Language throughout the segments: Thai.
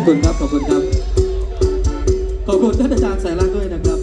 ขอบคุณครับ ขอบคุณครับ ขอบคุณท่านอาจารย์สายลักด้วยนะครับ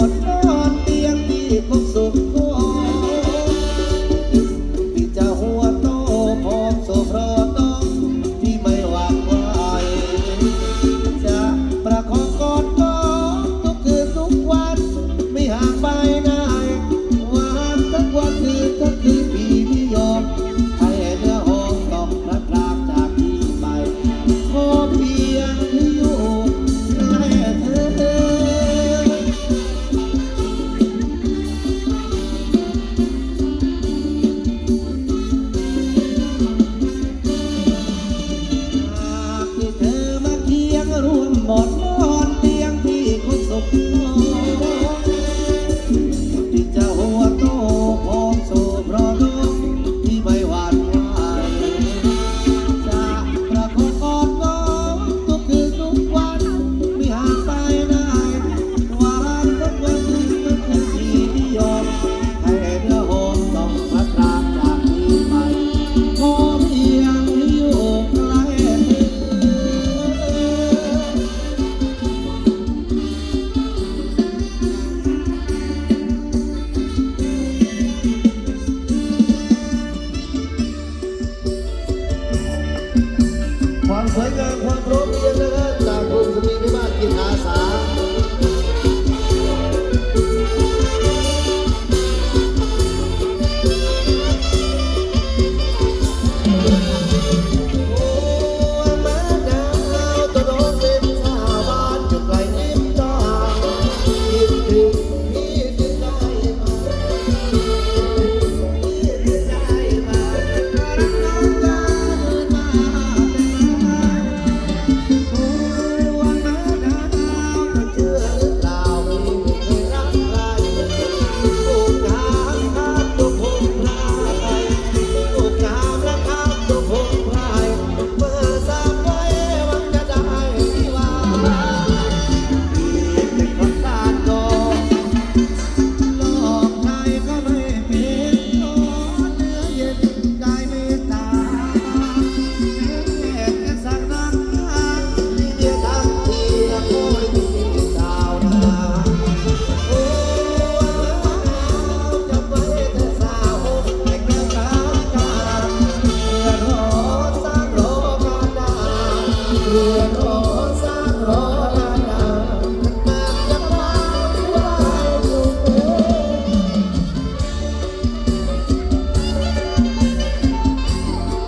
amor.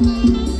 Música